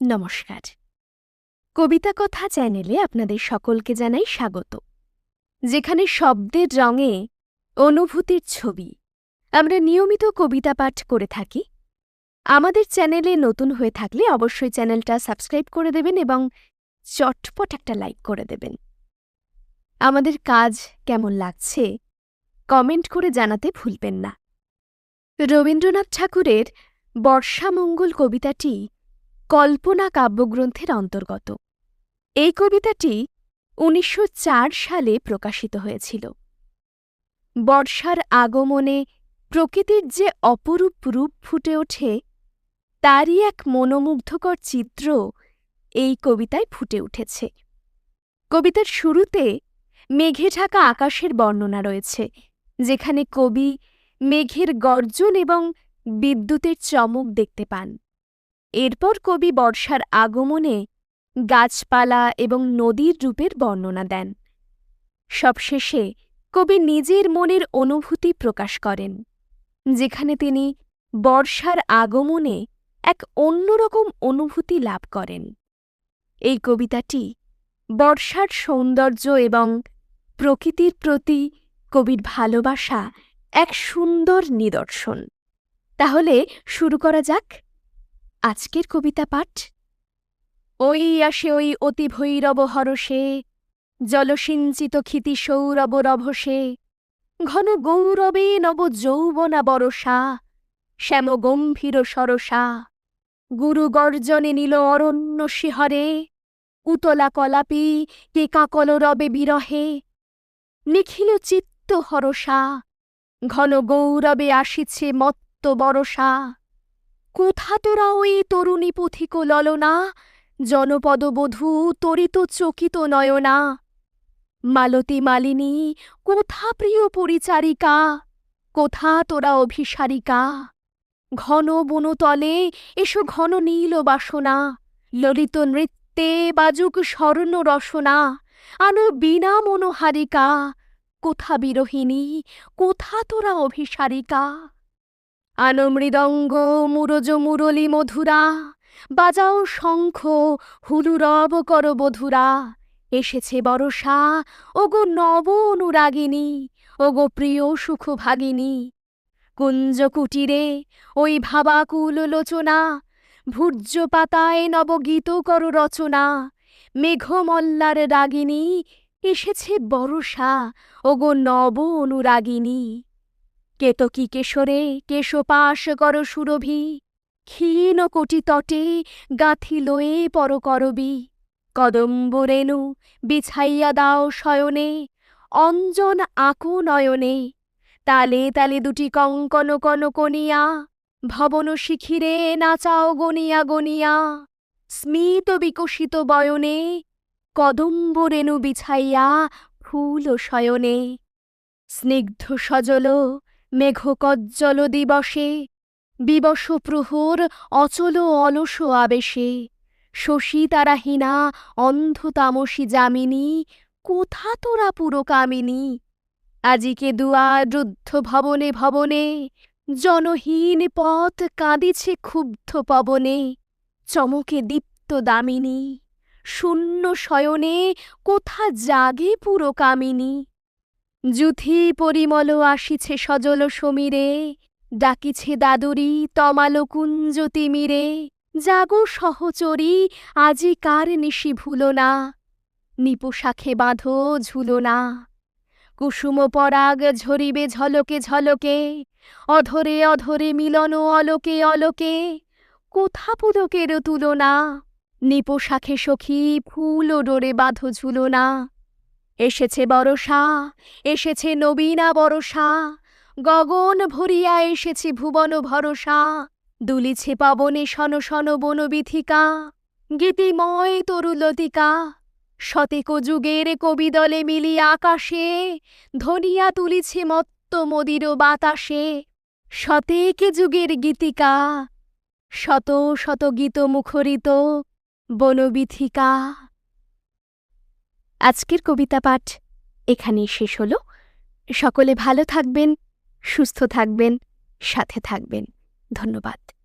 নমস্কার। কবিতা কথা চ্যানেলে আপনাদের সকলকে জানাই স্বাগত। যেখানে শব্দের রঙে অনুভূতির ছবি। আমরা নিয়মিত কবিতা পাঠ করে থাকি। আমাদের চ্যানেলে নতুন হয়ে থাকলে অবশ্যই চ্যানেলটা সাবস্ক্রাইব করে দেবেন এবং চটপট একটা লাইক করে দেবেন। আমাদের কাজ কেমন লাগছে? কমেন্ট করে জানাতে ভুলবেন না। রবীন্দ্রনাথ ঠাকুরের বর্ষামঙ্গল কবিতাটি কল্পনা কাব্যগ্রন্থের অন্তর্গত। এই কবিতাটি উনিশশো চার সালে প্রকাশিত হয়েছিল। বর্ষার আগমনে প্রকৃতির যে অপরূপ রূপ ফুটে ওঠে, তারই এক মনোমুগ্ধকর চিত্র এই কবিতায় ফুটে উঠেছে। কবিতার শুরুতে মেঘে ঢাকা আকাশের বর্ণনা রয়েছে, যেখানে কবি মেঘের গর্জন এবং বিদ্যুতের চমক দেখতে পান। এরপর কবি বর্ষার আগমনে গাছপালা এবং নদীর রূপের বর্ণনা দেন। সবশেষে কবি নিজের মনের অনুভূতি প্রকাশ করেন, যেখানে তিনি বর্ষার আগমনে এক অন্যরকম অনুভূতি লাভ করেন। এই কবিতাটি বর্ষার সৌন্দর্য এবং প্রকৃতির প্রতি কবির ভালোবাসা এক সুন্দর নিদর্শন। তাহলে শুরু করা যাক। আজকের কবিতা পাঠ? ওই আসে ওই অতি ভৈরব হরষে, জলসিঞ্চিত ক্ষিতি সৌরব রভসে ঘন গৌরবে নব যৌবনা বরসা শ্যাম গম্ভীর সরসা গুরু গর্জনে নিল অরণ্য শিহরে, উতলা কলাপি কেকাকল রবে বিরহে, নিখিল চিত্ত হরসা ঘন গৌরবে আসিছে মত্ত বরসা কোথা তোরা ওই তরুণী পথিক ললনা? জনপদবধূ তরিত চকিত নয়না। মালতী মালিনী, কোথা প্রিয় পরিচারিকা? কোথা তোরা অভিসারিকা? ঘন বনতলে এসো ঘন নীল বাসনা। ললিত নৃত্যে বাজুক স্বর্ণ রসনা। আনো বিনা মনোহারিকা। কোথা বিরহিণী, কোথা তোরা অভিসারিকা? আনো মৃদঙ্গ মুরজ মুরলি মধুরা, বাজাও শঙ্খ হুলুরব কর বধুরা, এসেছে বরষা, ওগো নব অনুরাগিনী ওগো প্রিয় সুখভাগিনী। কুঞ্জ কুটিরে ওই ভাবাকুল লোচনা ভূর্য পাতায় নবগীত কর রচনা, মেঘমল্লার রাগিনী, এসেছে বরষা, ওগো নব অনুরাগিনী কেতকী কেশরে কেশপাশ কর সুরভি ক্ষীণ কোটি তটে গাথি লয়ে পর করবি কদম্ব রেণু বিছাইয়া দাও শয়নে, অঞ্জন আঁকো নয়নে, তালে তালে দুটি কঙ্কন কনকনিয়া ভবন শিখিরে নাচাও গনিয়া গনিয়া, স্মিত বিকশিত বয়নে কদম্ব রেণু বিছাইয়া ফুল শয়নে, স্নিগ্ধ সজল মেঘকজ্জল দিবসে বিবশ প্রহর অচল অলস আবেশে শশী তারাহীনা অন্ধ তামসী যামিনী, কোথা তোরা পুরকামিনী? আজিকে দুয়ার রুদ্ধ ভবনে ভবনে, জনহীন পথ কাঁদিছে ক্ষুব্ধ পবনে, চমকে দীপ্ত দামিনী, শূন্য শয়নে কোথা জাগে পুরকামিনী? যুথি পরিমল আসিছে সজল সমীরে, ডাকিছে দাদুরি তমাল কুঞ্জ তিমিরে। জাগো সহচরী, আজি কার নিশি ভুলো না নিপোশাখে বাঁধো ঝুলো না। কুসুম পরাগ ঝরিবে ঝলকে ঝলকে, অধরে অধরে মিলন অলোকে অলোকে, কোথা পুলকের তুলনা? নিপোশাখে সখী ফুল ডোরে বাঁধো ঝুলো না। এসেছে বরষা এসেছে নবীনা বরষা গগন ভরিয়া এসেছে ভুবন ভরসা দুলিছে পবনে শন শন বনবিথিকা। গীতিময় তরুলতিকা। শতেক যুগের কবিদলে মিলিয়া আকাশে ধনিয়া তুলিছে মত্ত মদির বাতাসে। শতেক যুগের গীতিকা। শত শত গীত মুখরিত বনবিথিকা। আজকের কবিতা পাঠ এখানেই শেষ হল। সকলে ভালো থাকবেন সুস্থ থাকবেন সাথে থাকবেন। ধন্যবাদ।